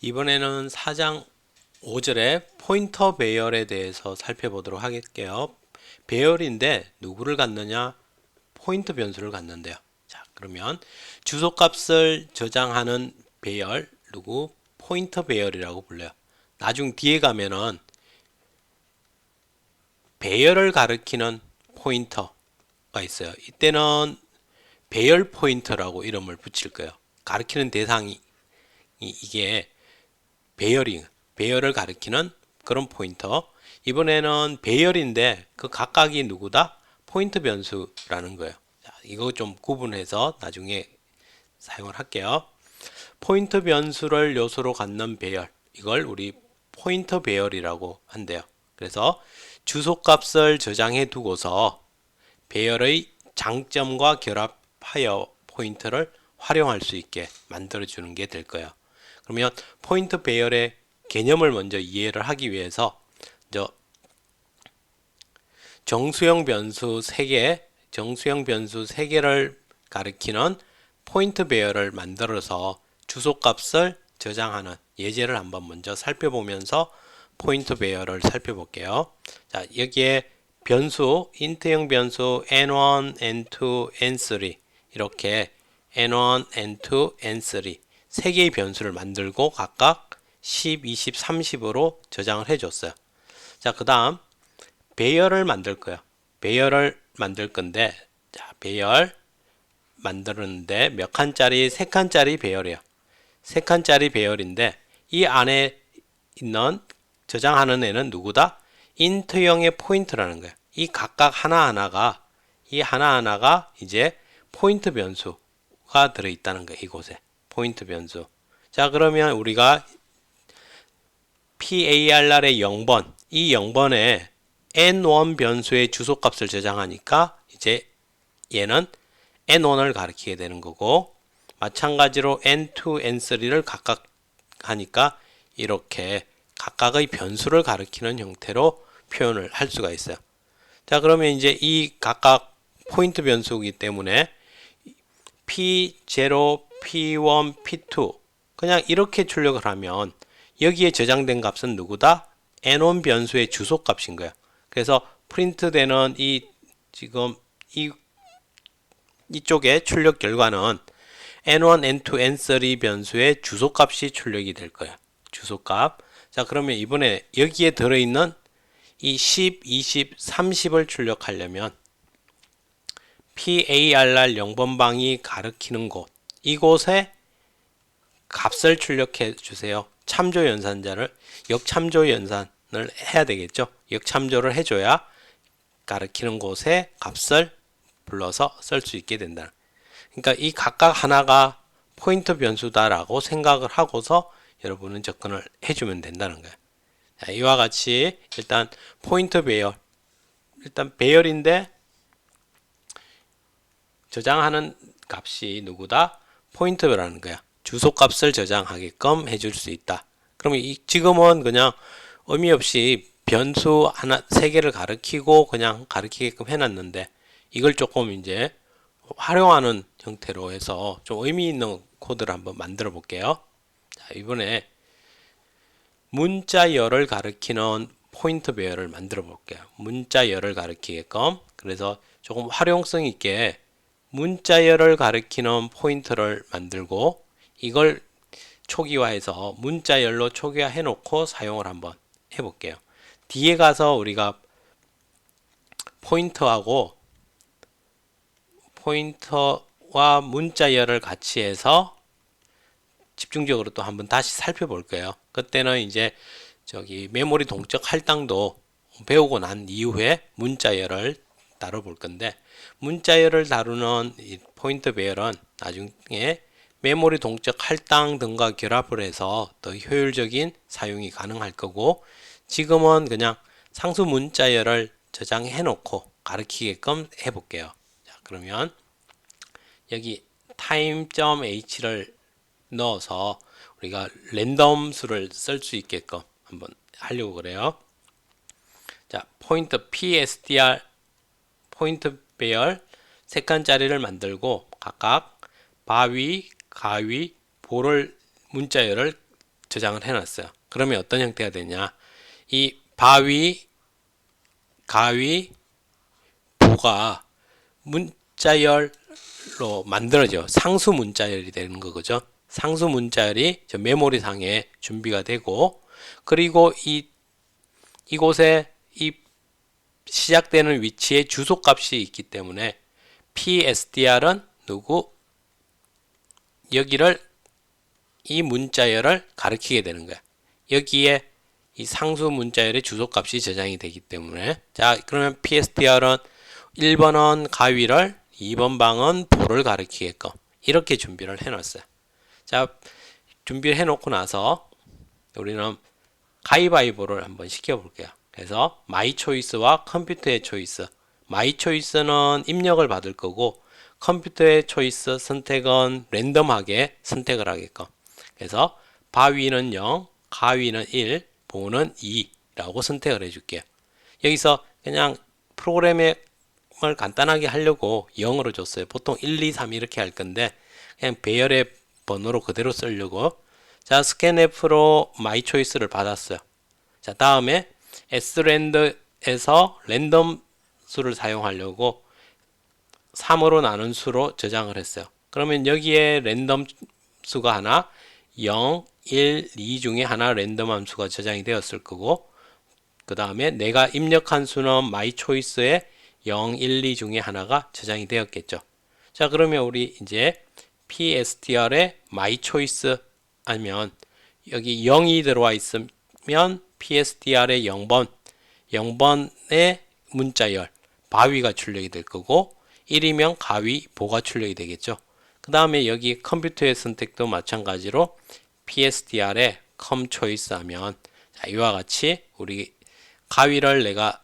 이번에는 4장 5절의 포인터 배열에 대해서 살펴보도록 할게요. 배열인데 누구를 갖느냐? 포인트 변수를 갖는데요. 자, 그러면 주소값을 저장하는 배열 누구? 포인터 배열이라고 불러요. 나중 뒤에 가면은 배열을 가리키는 포인터가 있어요. 이때는 배열 포인터라고 이름을 붙일 거예요. 가리키는 대상이 이- 이게 배열이 배열을 가리키는 그런 포인터. 이번에는 배열인데 그 각각이 누구다? 포인트 변수라는 거예요. 자, 이거 좀 구분해서 나중에 사용을 할게요. 포인트 변수를 요소로 갖는 배열. 이걸 우리 포인터 배열이라고 한대요. 그래서 주소값을 저장해 두고서 배열의 장점과 결합하여 포인트를 활용할 수 있게 만들어 주는 게 될 거예요. 그러면 포인트 배열의 개념을 먼저 이해를 하기 위해서 저 정수형 변수 3개, 정수형 변수 3개를 가리키는 포인트 배열을 만들어서 주소값을 저장하는 예제를 한번 먼저 살펴보면서 포인트 배열을 살펴볼게요. 자, 여기에 변수, 인트형 변수 n1, n2, n3 이렇게 n1, n2, n3 세 개의 변수를 만들고 각각 10, 20, 30으로 저장을 해줬어요. 자, 그 다음 배열을 만들 거예요. 배열을 만들 건데, 자, 배열 만드는데 몇 칸짜리? 세 칸짜리 배열이에요. 세 칸짜리 배열인데 이 안에 있는 저장하는 애는 누구다? 인트형의 포인트라는 거예요. 이 각각 하나하나가 이 하나하나가 이제 포인트 변수가 들어 있다는 거예요. 이곳에 포인트 변수. 자, 그러면 우리가 PARR의 0번, 이 0번에 N1 변수의 주소값을 저장하니까 이제 얘는 N1을 가리키게 되는 거고 마찬가지로 N2, N3를 각각 하니까 이렇게 각각의 변수를 가리키는 형태로 표현을 할 수가 있어요. 자, 그러면 이제 이 각각 포인트 변수이기 때문에 P0, P1, P2 그냥 이렇게 출력을 하면 여기에 저장된 값은 누구다? N1 변수의 주소 값인 거야. 그래서 프린트 되는 이 지금 이 이쪽에 출력 결과는 N1, N2, N3 변수의 주소 값이 출력이 될 거야. 주소 값. 자, 그러면 이번에 여기에 들어 있는 이 10, 20, 30을 출력하려면 PARR 0번 방이 가리키는 곳 이곳에 값을 출력해 주세요. 참조 연산자를 역참조 연산을 해야 되겠죠. 역참조를 해줘야 가리키는 곳에 값을 불러서 쓸 수 있게 된다. 그러니까 이 각각 하나가 포인트 변수다라고 생각을 하고서 여러분은 접근을 해주면 된다는 거예요. 자, 이와 같이 일단 포인트 배열 일단 배열인데 저장하는 값이 누구다? 포인트라는 거야. 주소 값을 저장하게끔 해줄 수 있다. 그러면 이, 지금은 그냥 의미 없이 변수 하나 세 개를 가리키고 그냥 가리키게끔 해놨는데 이걸 조금 이제 활용하는 형태로 해서 좀 의미 있는 코드를 한번 만들어 볼게요. 자, 이번에 문자열을 가리키는 포인트 배열을 만들어 볼게요. 문자열을 가리키게끔 그래서 조금 활용성 있게 문자열을 가리키는 포인트를 만들고 이걸 초기화해서 문자열로 초기화해 놓고 사용을 한번 해볼게요. 뒤에 가서 우리가 포인터하고 포인터와 문자열을 같이 해서 집중적으로 또 한번 다시 살펴볼 거예요. 그때는 이제 저기 메모리 동적 할당도 배우고 난 이후에 문자열을 다뤄볼 건데 문자열을 다루는 이 포인트 배열은 나중에 메모리 동적 할당 등과 결합을 해서 더 효율적인 사용이 가능할 거고 지금은 그냥 상수 문자열을 저장해 놓고 가르치게끔 해 볼게요. 자, 그러면 여기 time.h를 넣어서 우리가 랜덤 수를 쓸 수 있게끔 한번 하려고 그래요. 자, 포인트 PSDR 포인트 배열 세 칸짜리를 만들고 각각 바위, 가위, 볼을 문자열을 저장을 해놨어요. 그러면 어떤 형태가 되냐? 이 바위, 가위, 보가 문자열로 만들어져 상수 문자열이 되는 거죠. 상수 문자열이 저 메모리 상에 준비가 되고 그리고 이 이곳에 이 시작되는 위치에 주소 값이 있기 때문에 PSDR은 누구 여기를 이 문자열을 가리키게 되는 거야. 여기에 이 상수 문자열의 주소 값이 저장이 되기 때문에 자 그러면 PSDR은 1번은 가위를 2번 방은 보를 가리키게끔 이렇게 준비를 해놨어요. 자 준비를 해놓고 나서 우리는 가위바위보를 한번 시켜볼게요. 그래서 마이 초이스와 컴퓨터의 초이스. 마이 초이스는 입력을 받을 거고 컴퓨터의 초이스 선택은 랜덤하게 선택을 하게끔. 그래서 바위는 0, 가위는 1, 보는 2라고 선택을 해줄게요. 여기서 그냥 프로그램을 간단하게 하려고 0으로 줬어요. 보통 1, 2, 3 이렇게 할 건데 그냥 배열의 번호로 그대로 쓰려고 자 스캔F로 마이 초이스를 받았어요. 자 다음에 s랜드에서 랜덤 수를 사용하려고 3으로 나눈 수로 저장을 했어요. 그러면 여기에 랜덤 수가 하나 0, 1, 2 중에 하나 랜덤 함수가 저장이 되었을 거고 그 다음에 내가 입력한 수는 마이 초이스에 0, 1, 2 중에 하나가 저장이 되었겠죠. 자 그러면 우리 이제 PSTR에 마이 초이스 아니면 여기 0이 들어와 있으면 PSDR의 0번 0번의 문자열 바위가 출력이 될 거고 1이면 가위 보가 출력이 되겠죠. 그 다음에 여기 컴퓨터의 선택도 마찬가지로 PSDR에 컴 초이스 하면 자, 이와 같이 우리 가위를 내가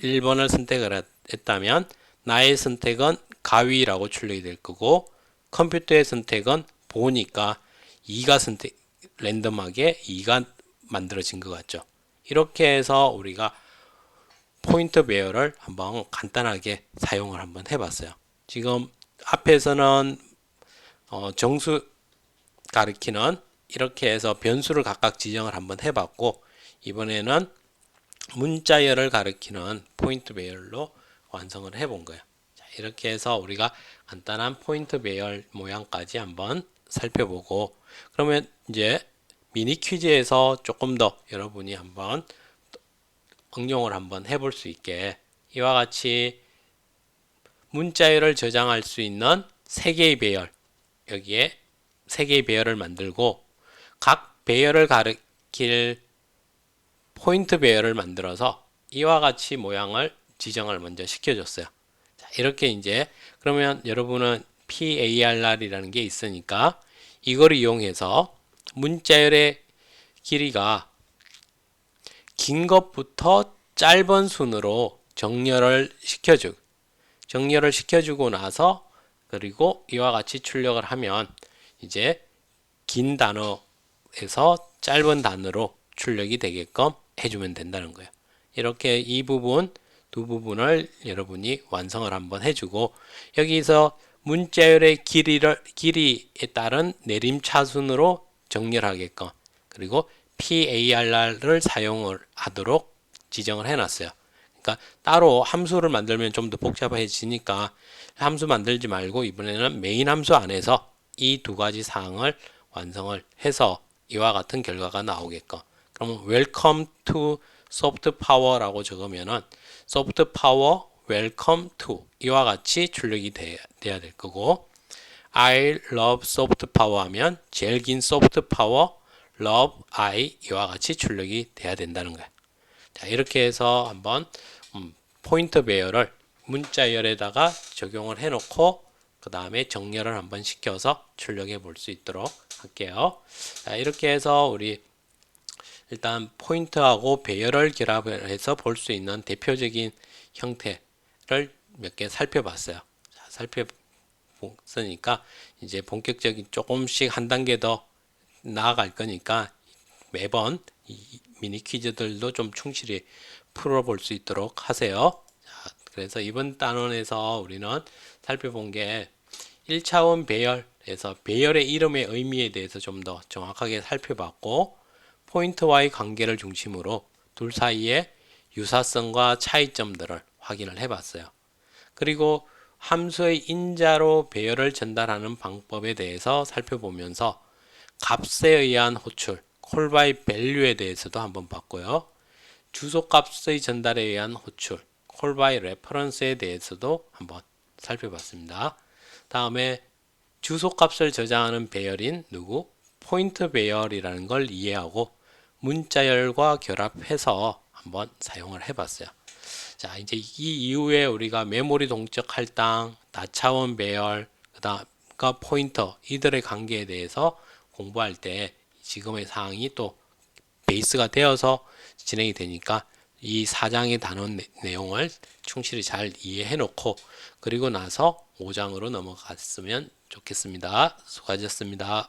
1번을 선택을 했다면 나의 선택은 가위라고 출력이 될 거고 컴퓨터의 선택은 보니까 2가 선택 랜덤하게 2가 만들어진 것 같죠. 이렇게 해서 우리가 포인트 배열을 한번 간단하게 사용을 한번 해봤어요. 지금 앞에서는 어, 정수 가리키는 이렇게 해서 변수를 각각 지정을 한번 해봤고 이번에는 문자열을 가리키는 포인트 배열로 완성을 해본 거예요. 자, 이렇게 해서 우리가 간단한 포인트 배열 모양까지 한번 살펴보고 그러면 이제 미니 퀴즈에서 조금 더 여러분이 한번 응용을 한번 해볼 수 있게 이와 같이 문자열을 저장할 수 있는 세 개의 배열 여기에 세 개의 배열을 만들고 각 배열을 가리킬 포인트 배열을 만들어서 이와 같이 모양을 지정을 먼저 시켜줬어요. 자, 이렇게 이제 그러면 여러분은 PARR이라는 게 있으니까 이걸 이용해서 문자열의 길이가 긴 것부터 짧은 순으로 정렬을 시켜주고 정렬을 시켜주고 나서 그리고 이와 같이 출력을 하면 이제 긴 단어에서 짧은 단어로 출력이 되게끔 해주면 된다는 거예요. 이렇게 이 부분 두 부분을 여러분이 완성을 한번 해주고 여기서 문자열의 길이를 길이에 따른 내림차순으로 정렬하게끔 그리고 PARR을 사용을 하도록 지정을 해놨어요. 그러니까 따로 함수를 만들면 좀 더 복잡해지니까 함수 만들지 말고 이번에는 메인 함수 안에서 이 두 가지 사항을 완성을 해서 이와 같은 결과가 나오게끔 그럼 welcome to soft power라고 적으면은 soft power welcome to 이와 같이 출력이 돼, 돼야 될 거고 I love soft power 하면 제일 긴 soft power love I 이와 같이 출력이 돼야 된다는 거예요. 자 이렇게 해서 한번 음, 포인트 배열을 문자열에다가 적용을 해놓고 그 다음에 정렬을 한번 시켜서 출력해 볼 수 있도록 할게요. 자 이렇게 해서 우리 일단 포인트하고 배열을 결합해서 볼 수 있는 대표적인 형태를 몇 개 살펴봤어요. 자, 살펴 봤으니까 이제 본격적인 조금씩 한 단계 더 나아갈 거니까 매번 이 미니 퀴즈들도 좀 충실히 풀어볼 수 있도록 하세요. 자, 그래서 이번 단원에서 우리는 살펴본 게 1차원 배열 그래서 배열의 이름의 의미에 대해서 좀 더 정확하게 살펴봤고 포인트와의 관계를 중심으로 둘 사이의 유사성과 차이점들을 확인을 해봤어요. 그리고 함수의 인자로 배열을 전달하는 방법에 대해서 살펴보면서 값에 의한 호출, by value에 대해서도 한번 봤고요. 주소값의 전달에 의한 호출, by reference에 대해서도 한번 살펴봤습니다. 다음에 주소값을 저장하는 배열인 누구? 포인트 배열이라는 걸 이해하고 문자열과 결합해서 한번 사용을 해봤어요. 자, 이제 이 이후에 우리가 메모리 동적 할당, 다차원 배열, 그다음과 포인터 이들의 관계에 대해서 공부할 때 지금의 사항이 또 베이스가 되어서 진행이 되니까 이 4장의 단원 내- 내용을 충실히 잘 이해해 놓고 그리고 나서 5장으로 넘어갔으면 좋겠습니다. 수고하셨습니다.